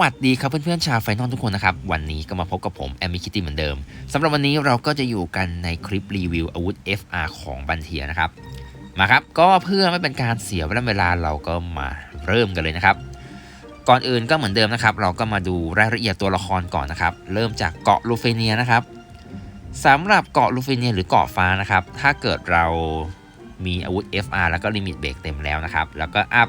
วัสดีครับเพื่อนๆชาวไฟนอลทุกคนนะครับ วันนี้ก็มาพบกับผมแอมมิคิตี้เหมือนเดิมสำหรับวันนี้เราก็จะอยู่กันในคลิปรีวิวอาวุธ FR ของบันเทียนะครับ มาครับ ก็เพื่อไม่เป็นการเสียเวลาเราก็มาเริ่มกันเลยนะครับ ก่อนอื่นก็เหมือนเดิมนะครับ เราก็มาดูรายละเอียดตัวละครก่อนนะครับ เริ่มจากเกาะลูเฟเนียนะครับสำหรับเกาะลูเฟเนียหรือเกาะฟ้านะครับถ้าเกิดเรามีอาวุธ FR แล้วก็ลิมิตเบรกเต็มแล้วนะครับแล้วก็อัพ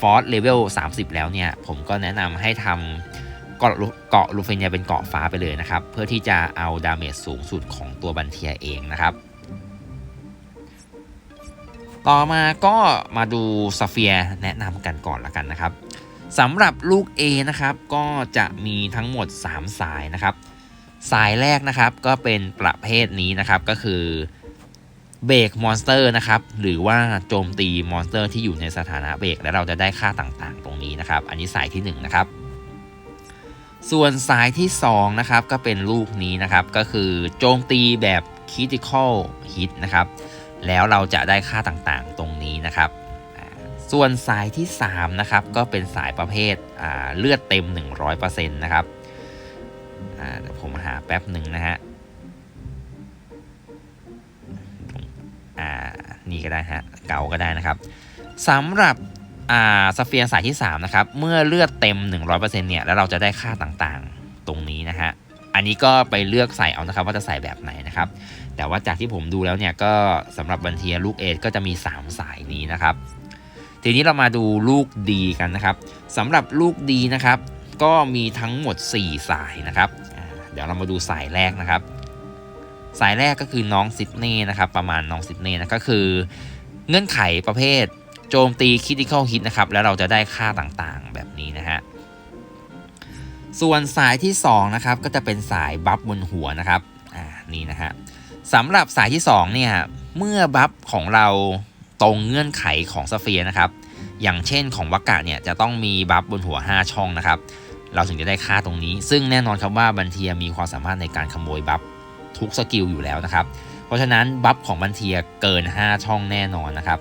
ฟอร์สเลเวล30 แล้วเนี่ย ผมก็แนะนำให้ทำเกาะเกาะลูเฟเนียเป็นเกาะฟ้าไปเลยนะครับ เพื่อที่จะเอาดาเมจสูงสุดของตัวบันเทียเองนะครับ ต่อมาก็มาดูซาเฟียแนะนำกันก่อนละกันนะครับสำหรับลูก A นะครับก็จะมีทั้งหมด 3 สายนะครับ สายแรกนะครับก็เป็นประเภทนี้นะครับก็คือ เบรกมอนสเตอร์นะครับหรือว่าโจมตีมอนสเตอร์ที่อยู่ในสถานะเบรกและเราจะได้ค่าต่างๆ ตรงนี้นะครับ อันนี้สายที่1นะครับส่วนสายที่2นะครับก็เป็นลูกนี้นะครับก็คือโจมตีแบบ critical hit นะครับแล้วเราจะได้ค่าต่างๆตรงนี้นะครับส่วนสายที่3นะครับก็เป็นสายประเภทเลือดเต็ม 100%นะครับเดี๋ยวผมหาแป๊บหนึ่งนะฮะ อ่านี่ก็ได้ฮะเก่าก็ได้นะครับสำหรับอ่าสเฟียร์สายที่3นะครับเมื่อเลือดเต็ม 100%เนี่ยแล้วเราจะได้ค่าต่างๆตรงนี้นะฮะอันนี้ก็ไปเลือกใส่เอานะครับว่าจะใส่แบบไหนนะครับ แต่ว่าจากที่ผมดูแล้วเนี่ยก็สำหรับบันเทียลูกเอก็จะมี 3 สายนี้นะครับ ทีนี้เรามาดูลูกดีกันนะครับสำหรับลูกดีนะครับ ก็มีทั้งหมด 4 สายนะครับ เดี๋ยวเรามาดูสายแรกนะครับ สายแรกก็คือน้องซิดเน่นะครับประมาณน้องซิดเน่นะก็คือ เงื่อนไขประเภทโจมตีคิดิคอลฮิตนะครับแล้วเราจะได้ค่าต่างๆแบบนี้นะฮะส่วนสายที่2นะครับก็จะเป็นสายบัฟบนหัวนะครับอ่านี่นะฮะสำหรับสายที่2เนี่ยเมื่อบัฟของเราตรงเงื่อนไขของสเฟียนะครับอย่างเช่นของวักกะเนี่ยจะต้องมีบัฟบนหัว 5 ช่องนะครับ เราถึงจะได้ค่าตรงนี้ ซึ่งแน่นอนครับว่าบันเทียมีความสามารถในการขโมยบัฟ ทุกสกิลอยู่แล้วนะครับ เพราะฉะนั้นบัฟของบันเทียเกิน 5 ช่องแน่นอนนะครับ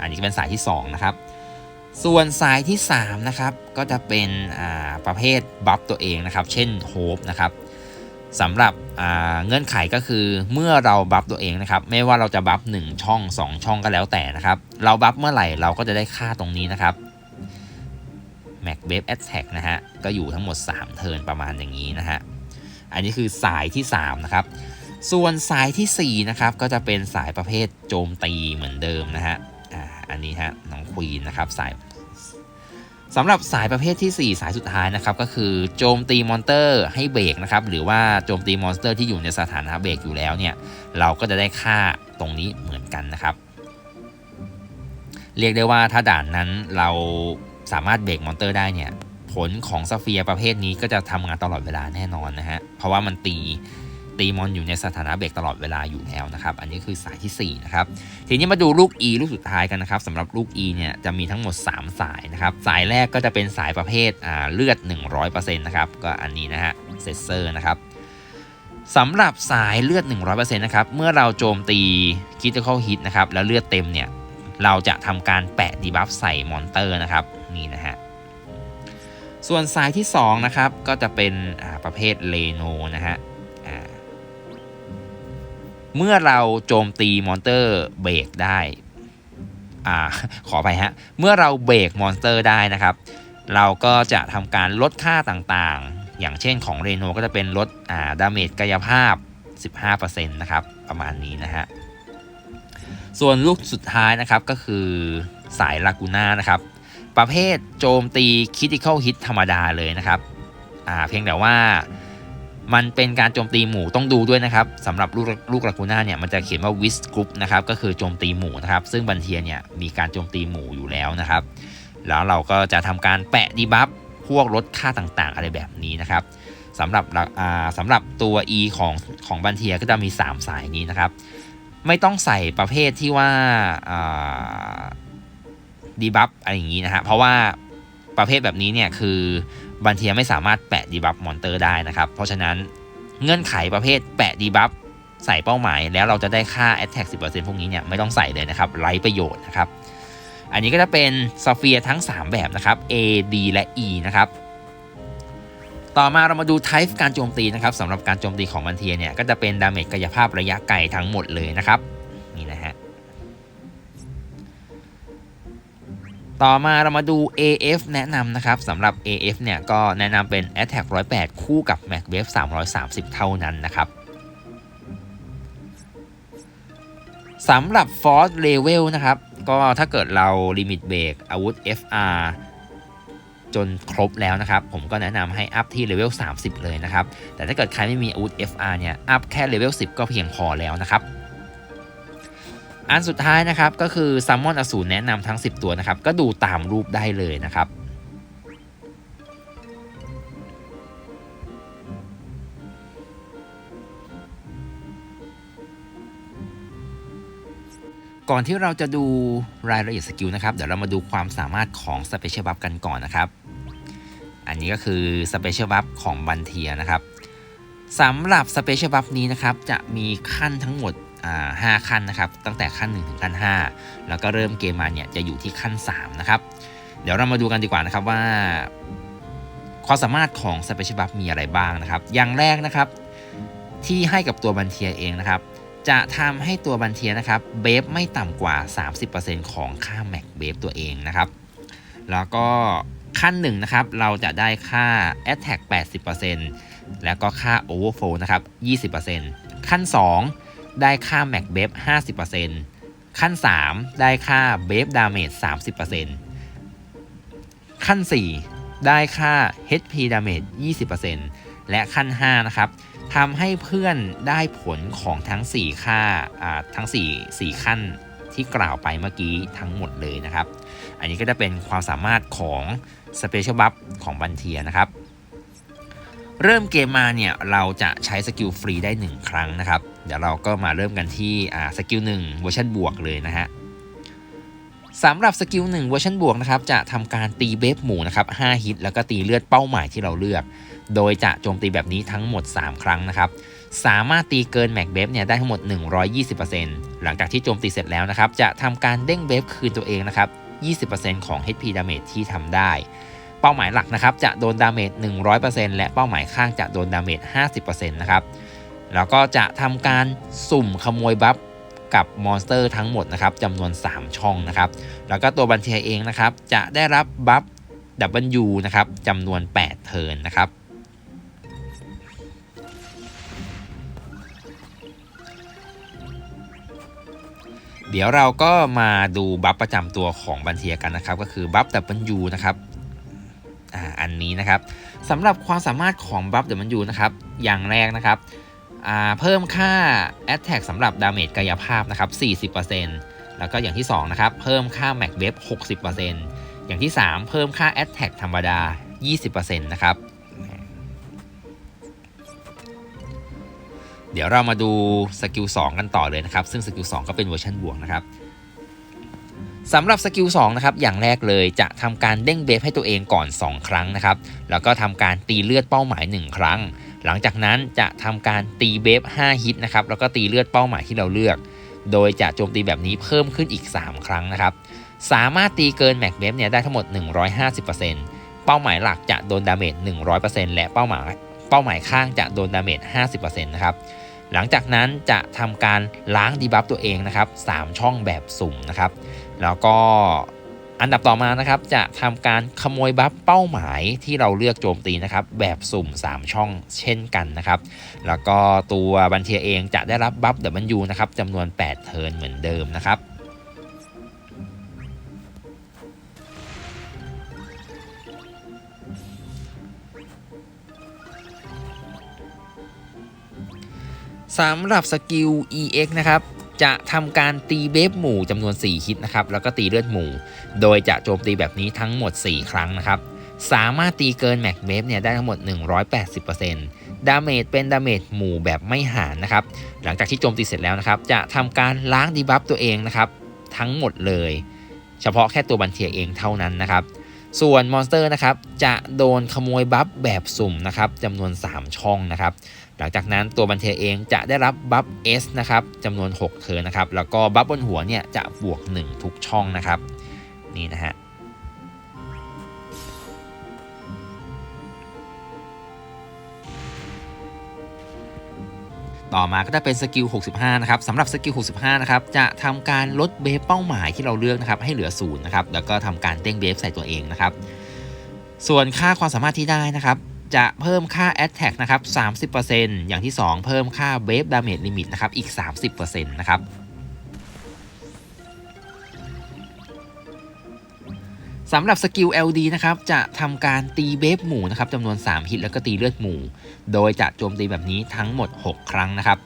อันนี้เป็นสายที่ 2 นะครับ ส่วนสายที่ 3 นะครับ ก็จะเป็นประเภทบัฟตัวเองนะครับ เช่นโฮปนะครับสำหรับเงื่อนไขก็คือเมื่อเราบัฟตัวเองนะครับ ไม่ว่าเราจะบัฟ1ช่อง 2 ช่องก็แล้วแต่นะครับ เราบัฟเมื่อไหร่เราก็จะได้ค่าตรงนี้นะครับ Mac Wave Attack นะฮะ ก็อยู่ทั้งหมด 3 เทิร์นประมาณอย่างนี้นะฮะ อันนี้คือสายที่ 3 นะครับ ส่วนสายที่ 4 นะครับ ก็จะเป็นสายประเภทโจมตีเหมือนเดิมนะฮะอ่าอันนี้ฮะน้องควีนนะครับสายสำหรับสายประเภทที่ 4 สายสุดท้ายนะครับก็คือโจมตีมอนเตอร์ให้เบรกนะครับหรือว่าโจมตีมอนสเตอร์ที่อยู่ในสถานะเบรกอยู่แล้วเนี่ยเราก็จะได้ค่าตรงนี้เหมือนกันนะครับ เรียกได้ว่าถ้าด่านนั้นเราสามารถเบรกมอนเตอร์ได้เนี่ย ผลของซาเฟียประเภทนี้ก็จะทำงานตลอดเวลาแน่นอนนะฮะ เพราะว่ามันตีตีมอนอยู่ในสถานะเบรกตลอดเวลาอยู่แล้วนะครับ อันนี้คือสายที่ 4 นะครับ ทีนี้มาดูลูก E ลูกสุดท้ายกันนะครับสำหรับลูก E เนี่ยจะมีทั้งหมด 3 สายนะครับ สายแรกก็จะเป็นสายประเภทอ่าเลือด 100%นะครับ ก็อันนี้นะฮะเซสเซอร์นะครับสำหรับสายเลือด 100%นะครับ เมื่อเราโจมตีคิด i ค a l hit นะครับ แล้วเลือดเต็มเนี่ย เราจะทำการแปะดีบัฟใส่มอนเตอร์นะครับ ส่วนสายที่ 2 นะครับ ก็จะเป็นประเภทเลโนนะฮะเมื่อเราโจมตีมอนเตอร์เบรกได้อ่าขอไปฮะ เมื่อเราเบรกมอนสเตอร์ได้นะครับ เราก็จะทำการลดค่าต่างๆ อย่างเช่นของเรโนก็จะเป็นลดอ่าดาเมจกายภาพ 15%นะครับ ประมาณนี้นะฮะ ส่วนลูกสุดท้ายนะครับก็คือสายลากูน่านะครับ ประเภทโจมตีคิติคอลฮิตธรรมดาเลยนะครับเพียงแต่ว่ามันเป็นการโจมตีหมู่ต้องดูด้วยนะครับสำหรับลูกลูกลากูน่าเนี่ยมันจะเขียนว่าวิสกรุ๊ปนะครับก็คือโจมตีหมู่นะครับ ซึ่งบันเทียเนี่ยมีการโจมตีหมู่อยู่แล้วนะครับ แล้วเราก็จะทำการแปะดีบัฟพวกลดค่าต่างๆ อะไรแบบนี้นะครับสำหรับสำหรับตัว E ของของบันเทียก็จะมี 3 สายนี้นะครับ ไม่ต้องใส่ประเภทที่ว่า ดีบัฟอะไรอย่างนี้นะฮะเพราะว่าประเภทแบบนี้เนี่ยคือบันเทียไม่สามารถแปะดีบัฟมอนเตอร์ได้นะครับ เพราะฉะนั้นเงื่อนไขประเภทแปะดีบัฟใส่เป้าหมาย แล้วเราจะได้ค่า Attack 10%พวกนี้เนี่ยไม่ต้องใส่เลยนะครับไร้ประโยชน์นะครับ อันนี้ก็จะเป็นสเฟียทั้ง 3 แบบนะครับ A D และ E นะครับต่อมาเรามาดู type การโจมตีนะครับสำหรับการโจมตีของบันเทียเนี่ยก็จะเป็นดาเมจกายภาพระยะไกลทั้งหมดเลยนะครับนี่นะฮะ ต่อมาเรามาดู AF แนะนำนะครับสำหรับ AF เนี่ยก็แนะนำเป็น Attack 108 คู่กับ Mac Wave 330 เท่านั้นนะครับสำหรับ Force Level นะครับ ก็ถ้าเกิดเรา Limit Break อาวุธ FR จนครบแล้วนะครับ ผมก็แนะนำให้อัพที่เลเวล30 เลยนะครับ แต่ถ้าเกิดใครไม่มีอาวุธ FR เนี่ย อัพแค่เลเวล10 ก็เพียงพอแล้วนะครับ อันสุดท้ายนะครับก็คือซัมมอนอสูรแนะนำทั้ง 10 ตัวนะครับ ก็ดูตามรูปได้เลยนะครับก่อนที่เราจะดูรายละเอียดสกิลนะครับ เดี๋ยวเรามาดูความสามารถของสเปเชียลบัฟกันก่อนนะครับ อันนี้ก็คือสเปเชียลบัฟของบันเทียนะครับสำหรับสเปเชียลบัฟนี้นะครับ จะมีขั้นทั้งหมด ห้าขั้นนะครับ ตั้งแต่ขั้น 1 ถึงขั้น 5 แล้วก็เริ่มเกมมาเนี่ยจะอยู่ที่ขั้น 3 นะครับ เดี๋ยวเรามาดูกันดีกว่านะครับว่า ความสามารถของสเปเชียลบัฟมีอะไรบ้างนะครับ อย่างแรกนะครับที่ให้กับตัวบันเทียเองนะครับ จะทำให้ตัวบันเทียนะครับเบฟไม่ต่ำกว่า 30%ของค่าแม็กเบฟตัวเองนะครับ แล้วก็ขั้นหนึ่งนะครับเราจะได้ค่า Attack 80%แล้วก็ค่า Overflow นะครับ 20%ขั้น 2 ได้ค่า Mac b a f 50%ขั้น 3 ได้ค่า b a f Damage 30%ขั้น 4 ได้ค่า HP Damage 20%และขั้น 5 นะครับทำให้เพื่อนได้ผลของทั้ง 4 ค่าทั้ง 4 4 ขั้นที่กล่าวไปเมื่อกี้ทั้งหมดเลยนะครับ อันนี้ก็จะเป็นความสามารถของ Special Buff ของบันเทียนะครับ เริ่มเกมมาเนี่ย เราจะใช้สกิลฟรีได้ 1 ครั้งนะครับ เดี๋ยวเราก็มาเริ่มกันที่สกิล1เวอร์ชันบวกเลยนะฮะสำหรับสกิล1เวอร์ชันบวกนะครับจะทำการตีเบฟหมูนะครับ5ฮิตแล้วก็ตีเลือดเป้าหมายที่เราเลือก โดยจะโจมตีแบบนี้ทั้งหมด 3 ครั้งนะครับสามารถตีเกินแม็กเบฟเนี่ยได้ทั้งหมด 120%หลังจากที่โจมตีเสร็จแล้วนะครับจะทำการเด้งเบฟคืนตัวเองนะครับ20%ของ HP damage ที่ทำได้ เป้าหมายหลักนะครับจะโดนดาเมจ100%และเป้าหมายข้างจะโดนดาเมจ50%นะครับ แล้วก็จะทำการสุ่มขโมยบัฟกับมอนสเตอร์ทั้งหมดนะครับจำนวน 3 ช่องนะครับ แล้วก็ตัวบันเทียเองนะครับ จะได้รับบัฟดับเบิลยูนะครับจำนวน 8 เทิร์นนะครับเดี๋ยวเราก็มาดูบัฟประจำตัวของบันเทียกันนะครับ ก็คือบัฟดับเบิลยูนะครับอ่าอันนี้นะครับสำหรับความสามารถของบัฟดับเบิลยูนะครับอย่างแรกนะครับ เพิ่มค่า Attack สำหรับดาเมจกายภาพนะครับ 40%แล้วก็อย่างที่2นะครับเพิ่มค่า Mac w a v 60%อย่างที่ 3 เพิ่มค่า Attack ธรรมดา 20%นะครับ เดี๋ยวเรามาดูสกิล2กันต่อเลยนะครับ ซึ่งสกิล2ก็เป็นเวอร์ชันบวกนะครับ สำหรับสกิล2นะครับอย่างแรกเลยจะทำการเด้งเบฟให้ตัวเองก่อน 2 ครั้งนะครับแล้วก็ทำการตีเลือดเป้าหมาย 1 ครั้ง หลังจากนั้นจะทำการตีเบฟ5ฮิตนะครับแล้วก็ตีเลือดเป้าหมายที่เราเลือก โดยจะโจมตีแบบนี้เพิ่มขึ้นอีก 3 ครั้งนะครับสามารถตีเกินแม็กเบฟเนี่ยได้ทั้งหมด 150%เป้าหมายหลักจะโดนดาเมจ100%และเป้าหมายเป้าหมายข้างจะโดนดาเมจ50%นะครับหลังจากนั้นจะทำการล้างดีบัฟตัวเองนะครับ3ช่องแบบสุ่มนะครับ แล้วก็อันดับต่อมานะครับจะทำการขโมยบัฟเป้าหมายที่เราเลือกโจมตีนะครับแบบสุ่ม 3 ช่องเช่นกันนะครับ แล้วก็ตัวบันเทียเองจะได้รับบัฟเดบันยูนะครับจำนวน 8 เทิร์นเหมือนเดิมนะครับสำหรับสกิล EX นะครับ จะทำการตีเบฟหมู่จำนวน 4 ฮิตนะครับ แล้วก็ตีเลือดหมู่ โดยจะโจมตีแบบนี้ทั้งหมด 4 ครั้งนะครับ สามารถตีเกินแม็กเบฟเนี่ยได้ทั้งหมด 180%ดาเมจเป็นดาเมจหมู่แบบไม่หารนะครับ หลังจากที่โจมตีเสร็จแล้วนะครับ จะทำการล้างดีบัฟตัวเองนะครับ ทั้งหมดเลย เฉพาะแค่ตัวบันเทียเองเท่านั้นนะครับ ส่วนมอนสเตอร์นะครับจะโดนขโมยบัฟแบบสุ่มนะครับจำนวน 3 ช่องนะครับ หลังจากนั้นตัวบันเทเองจะได้รับบัฟ S นะครับจำนวน 6เทิร์นะครับ แล้วก็บัฟบนหัวเนี่ยจะบวก 1 ทุกช่องนะครับ นี่นะฮะต่อมาก็จะเป็นสกิล 65 นะครับสำหรับสกิล 65 นะครับ จะทำการลดเบฟเป้าหมายที่เราเลือกนะครับ ให้เหลือศูนย์นะครับ แล้วก็ทำการเด้งเบฟใส่ตัวเองนะครับ ส่วนค่าความสามารถที่ได้นะครับ จะเพิ่มค่า Attack นะครับ 30%อย่างที่ 2 เพิ่มค่า Wave Damage Limit นะครับ อีก 30%นะครับ สำหรับสกิล LD นะครับ จะทำการตีเบฟหมู่นะครับจำนวน 3 ฮิตแล้วก็ตีเลือดหมู่ โดยจะโจมตีแบบนี้ทั้งหมด 6 ครั้งนะครับ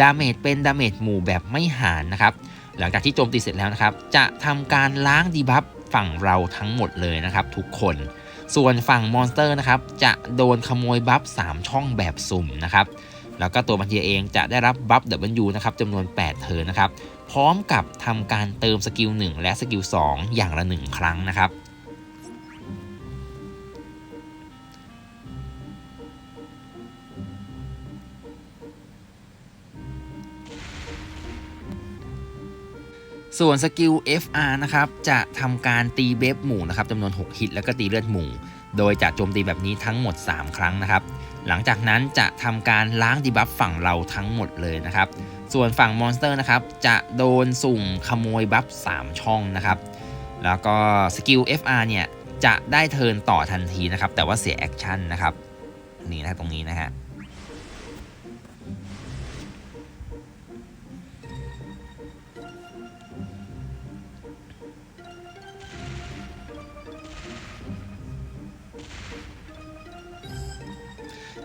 ดาเมจเป็นดาเมจหมู่แบบไม่หารนะครับ หลังจากที่โจมตีเสร็จแล้วนะครับ จะทำการล้างดีบัฟ ฝั่งเราทั้งหมดเลยนะครับทุกคนส่วนฝั่งมอนสเตอร์นะครับจะโดนขโมยบัฟ 3 ช่องแบบสุ่มนะครับแล้วก็ตัวบัญชีเองจะได้รับบัฟ W นะครับจำนวน 8 เทิร์นนะครับพร้อมกับทำการเติมสกิล 1 และสกิล 2 อย่างละ 1 ครั้งนะครับ ส่วนสกิล FR นะครับจะทำการตีเบฟหมู่นะครับจำนวน 6 ฮิตแล้วก็ตีเลือดหมู่ โดยจะโจมตีแบบนี้ทั้งหมด 3 ครั้งนะครับ หลังจากนั้นจะทำการล้างดีบัฟฝั่งเราทั้งหมดเลยนะครับ ส่วนฝั่งมอนสเตอร์นะครับจะโดนสุ่มขโมยบัฟ 3 ช่องนะครับ แล้วก็สกิล FR เนี่ยจะได้เทิร์นต่อทันทีนะครับแต่ว่าเสียแอคชั่นนะครับนี่นะตรงนี้นะฮะ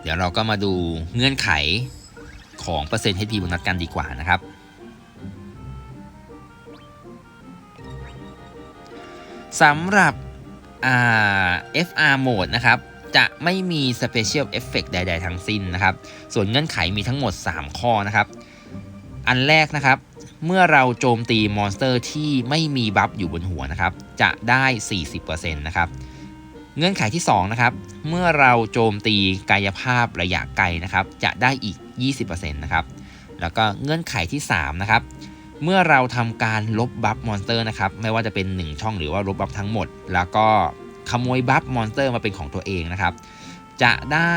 เดี๋ยวเราก็มาดูเงื่อนไขของเปอร์เซ็นต์ HP บนนัดกันดีกว่านะครับ สำหรับ FR Mode นะครับ จะไม่มี Special Effect ใด ๆ ทั้งสิ้นนะครับ ส่วนเงื่อนไขมีทั้งหมด 3 ข้อนะครับ อันแรกนะครับ เมื่อเราโจมตีมอนสเตอร์ที่ไม่มีบัฟอยู่บนหัวนะครับ จะได้ 40%นะครับ เงื่อนไขที่2นะครับ เมื่อเราโจมตีกายภาพระยะไกลนะครับ จะได้อีก 20%นะครับ แล้วก็เงื่อนไขที่3นะครับ เมื่อเราทำการลบบัฟมอนสเตอร์นะครับ ไม่ว่าจะเป็น 1 ช่องหรือว่าลบบัฟทั้งหมด แล้วก็ขโมยบัฟมอนสเตอร์มาเป็นของตัวเองนะครับ จะได้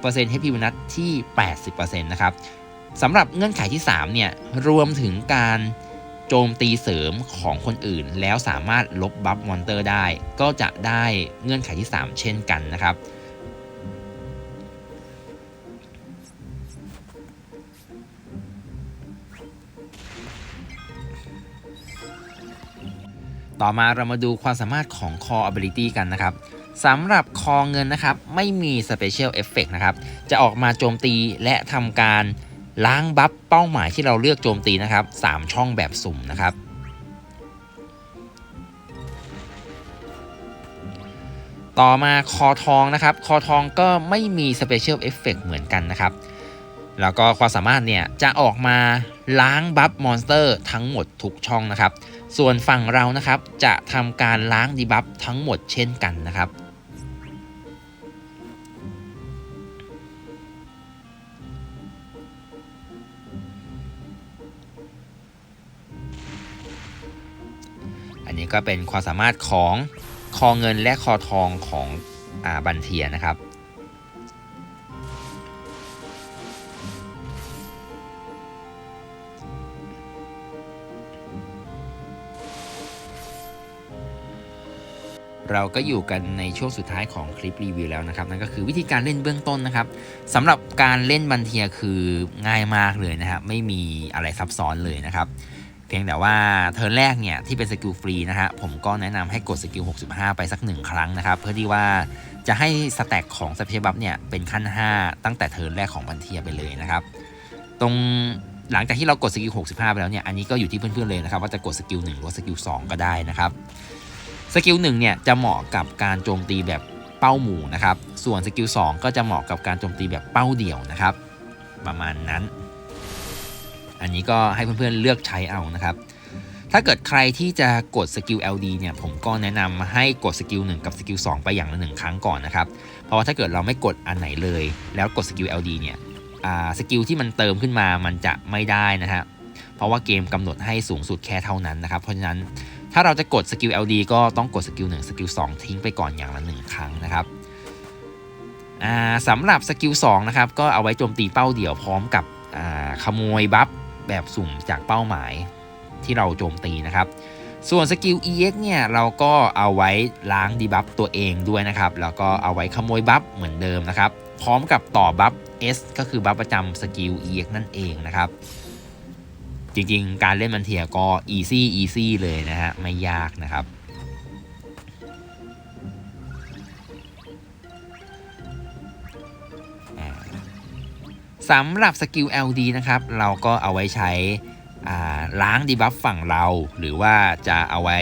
เปอร์เซ็นต์ HP บนัสที่ 80%นะครับสำหรับเงื่อนไขที่ 3 เนี่ย รวมถึงการ โจมตีเสริมของคนอื่น แล้วสามารถลบบัฟมอนเตอร์ได้ ก็จะได้เงื่อนไขที่ 3 เช่นกันนะครับ ต่อมาเรามาดูความสามารถของ Core Ability กันนะครับสำหรับคอเงินนะครับ ไม่มี Special Effect นะครับ จะออกมาโจมตีและทำการ ล้างบัฟเป้าหมายที่เราเลือกโจมตีนะครับ 3 ช่องแบบสุ่มนะครับ ต่อมาคอทองนะครับ คอทองก็ไม่มี Special Effect เหมือนกันนะครับ แล้วก็ความสามารถเนี่ยจะออกมาล้างบัฟมอนสเตอร์ทั้งหมดทุกช่องนะครับ ส่วนฝั่งเรานะครับจะทำการล้างดีบัฟทั้งหมดเช่นกันนะครับ นี้ก็เป็นความสามารถของคอเงินและคอทองของอาบันเทียนะครับ เราก็อยู่กันในช่วงสุดท้ายของคลิปรีวิวแล้วนะครับ นั่นก็คือวิธีการเล่นเบื้องต้นนะครับสำหรับการเล่นบันเทียคือง่ายมากเลยนะครับ ไม่มีอะไรซับซ้อนเลยนะครับ เพียงแต่ว่าเทิร์นแรกเนี่ยที่เป็นสกิลฟรีนะฮะผมก็แนะนำให้กดสกิล 65 ไปสักหนึ่งครั้งนะครับ เพื่อที่ว่าจะให้สแต็กของสเปเชียลบัฟเนี่ยเป็นขั้น 5 ตั้งแต่เทิร์นแรกของบันเทียไปเลยนะครับ ตรงหลังจากที่เรากดสกิล 65 ไปแล้วเนี่ยอันนี้ก็อยู่ที่เพื่อนๆเลยนะครับว่าจะกดสกิล 1 หรือสกิล 2 ก็ได้นะครับสกิล 1 เนี่ยจะเหมาะกับการโจมตีแบบเป้าหมู่นะครับส่วนสกิล 2 ก็จะเหมาะกับการโจมตีแบบเป้าเดี่ยวนะครับประมาณนั้น อันนี้ก็ให้เพื่อนๆเลือกใช้เอานะครับ ถ้าเกิดใครที่จะกดสกิล LD เนี่ยผมก็แนะนำให้กดสกิล1กับสกิล2ไปอย่างละหนึ่งครั้งก่อนนะครับ เพราะว่าถ้าเกิดเราไม่กดอันไหนเลย แล้วกดสกิล LD เนี่ยสกิลที่มันเติมขึ้นมามันจะไม่ได้นะฮะเพราะว่าเกมกำหนดให้สูงสุดแค่เท่านั้นนะครับ เพราะฉะนั้นถ้าเราจะกดสกิล LD ก็ต้องกดสกิล1สกิล2ทิ้งไปก่อนอย่างละ1ครั้งนะครับสำหรับสกิล2นะครับก็เอาไว้โจมตีเป้าเดี่ยวพร้อมกับขโมยบัฟ แบบสุ่มจากเป้าหมายที่เราโจมตีนะครับ ส่วนสกิล EX เนี่ยเราก็เอาไว้ล้างดีบัฟตัวเองด้วยนะครับ แล้วก็เอาไว้ขโมยบัฟเหมือนเดิมนะครับ พร้อมกับต่อบัฟ S ก็คือบัฟประจำสกิล EX นั่นเองนะครับ จริงๆ การเล่นมันเทียก็ easy easy เลยนะฮะ ไม่ยากนะครับ สำหรับสกิล LD นะครับ เราก็เอาไว้ใช้ล้างดีบัฟฝั่งเรา หรือว่าจะเอาไว้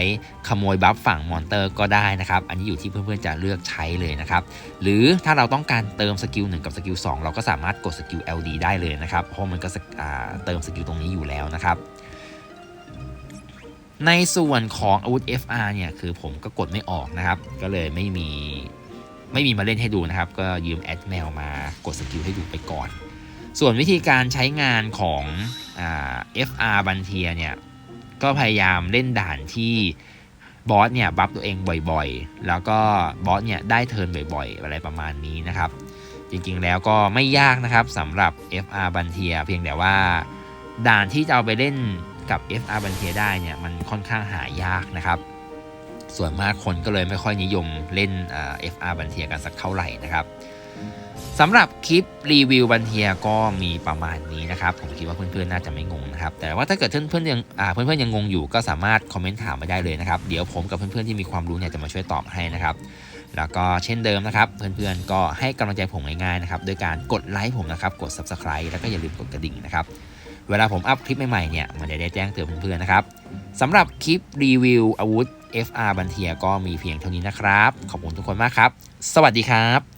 ขโมยบัฟฝั่งมอนเตอร์ก็ได้นะครับ อันนี้อยู่ที่เพื่อนๆจะเลือกใช้เลยนะครับ หรือถ้าเราต้องการเติมสกิล1กับสกิล2เราก็สามารถกดสกิล LD ได้เลยนะครับ เพราะมันก็เติมสกิลตรงนี้อยู่แล้วนะครับในส่วนของอาวุธ FR เนี่ยคือผมก็กดไม่ออกนะครับ ก็เลยไม่มีไม่มีมาเล่นให้ดูนะครับ ก็ยืมแอดแมวมากดสกิลให้ดูไปก่อน ส่วนวิธีการใช้งานของอ FR บันเทียเนี่ย ก็พยายามเล่นด่านที่บอสเนี่ยบัฟตัวเองบ่อยๆ แล้วก็บอสเนี่ยได้เทิร์นบ่อยๆ อะไรประมาณนี้นะครับ จริงๆแล้วก็ไม่ยากนะครับสำหรับ FR บันเทีย เพียงแต่ว่าด่านที่จะเอาไปเล่นกับ FR บันเทียได้เนี่ยมันค่อนข้างหายากนะครับ ส่วนมากคนก็เลยไม่ค่อยนิยมเล่น FR บันเทียกันสักเท่าไหร่นะครับ สำหรับคลิปรีวิวบันเทียก็มีประมาณนี้นะครับ ผมคิดว่าเพื่อนๆน่าจะไม่งงนะครับ แต่ว่าถ้าเกิดเพื่อนๆยังอ่าเพื่อนๆยังงงอยู่ก็สามารถคอมเมนต์ถามมาได้เลยนะครับ เดี๋ยวผมกับเพื่อนๆที่มีความรู้เนี่ยจะมาช่วยตอบให้นะครับ แล้วก็เช่นเดิมนะครับ เพื่อนๆก็ให้กำลังใจผมง่ายๆนะครับโดยการกดไลค์ผมนะครับกด Subscribe แล้วก็อย่าลืมกดกระดิ่งนะครับเวลาผมอัพคลิปใหม่ๆเนี่ยมันจะได้แจ้งเตือนเพื่อนๆนะครับสำหรับคลิปรีวิวอาวุธ FR บันเทียก็มีเพียงเท่านี้นะครับ ขอบคุณทุกคนมากครับ สวัสดีครับ